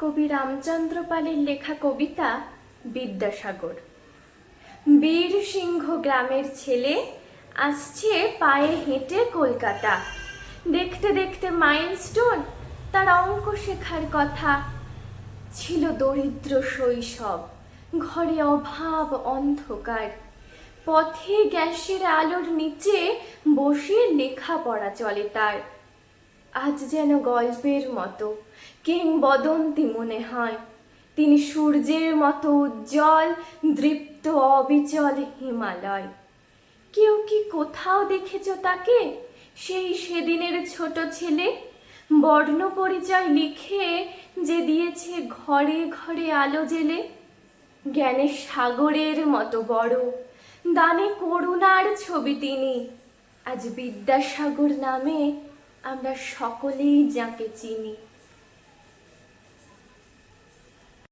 কবি রামচন্দ্র পালের লেখা কবিতা বিদ্যাসাগর। বীর সিংহ গ্রামের ছেলে আসছে পায়ে হেঁটে কলকাতা। দেখতে দেখতে মাইলস্টোন, তার অঙ্ক শেখার কথা। ছিল দরিদ্র শৈশব, ঘরে অভাব অন্ধকার। পথে গ্যাসের আলোর নিচে বসে লেখাপড়া চলে তার। আজ যেন গল্পের মতো, কিংবদন্তি মনে হয়। তিনি সূর্যের মতো উজ্জ্বল, দৃপ্ত, অবিচল হিমালয়। কেউ কি কোথাও দেখেছ তাকে? সেই সেদিনের ছোট ছেলে? বর্ণ পরিচয় লিখে যে দিয়েছে ঘরে ঘরে আলো জেলে। জ্ঞানের সাগরের মতো বড়, দানে করুণার ছবি তিনি। আজ বিদ্যাসাগর নামে আমরা সকলেই যাকে চিনি।